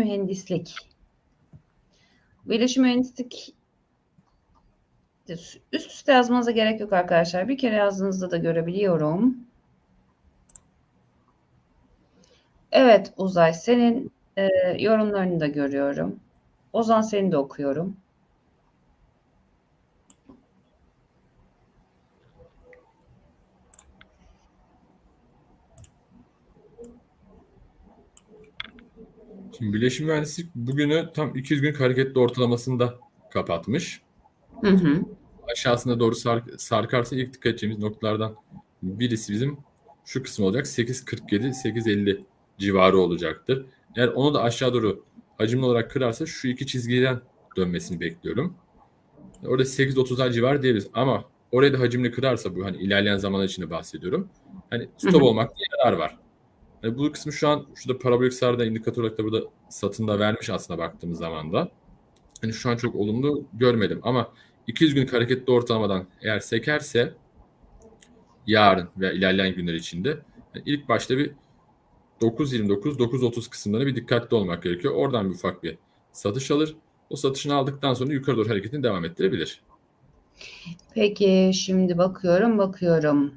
mühendislik. Bilişim mühendislik üst üste yazmanıza gerek yok arkadaşlar. Bir kere yazdığınızda da görebiliyorum. Evet Uzay senin e, yorumlarını da görüyorum. Ozan seni de okuyorum. Şimdi Birleşim Mühendislik bugünü tam 200 gün hareketli ortalamasında kapatmış. Hı hı. Aşağısına doğru sar- sarkarsa ilk dikkat edeceğimiz noktalardan birisi bizim şu kısım olacak. 8.47, 8.50 civarı olacaktır. Eğer onu da aşağı doğru hacimli olarak kırarsa şu iki çizgiden dönmesini bekliyorum. Orada 8.30'lar civarı diyebiliriz ama oraya da hacimli kırarsa bu hani ilerleyen zamanlar içinde bahsediyorum. Hani stop Hı hı. olmakta yarar var. Yani bu kısmı şu an şurada parabolik sarıda indikatör olarak da burada satında vermiş aslında baktığımız zaman da. Hani şu an çok olumlu görmedim ama 200 günlük hareketli ortalamadan eğer sekerse yarın veya ilerleyen günler içinde yani ilk başta bir 9.29 9.30 kısımlarına bir dikkatli olmak gerekiyor. Oradan bir ufak bir satış alır. O satışını aldıktan sonra yukarı doğru hareketini devam ettirebilir. Peki şimdi bakıyorum bakıyorum.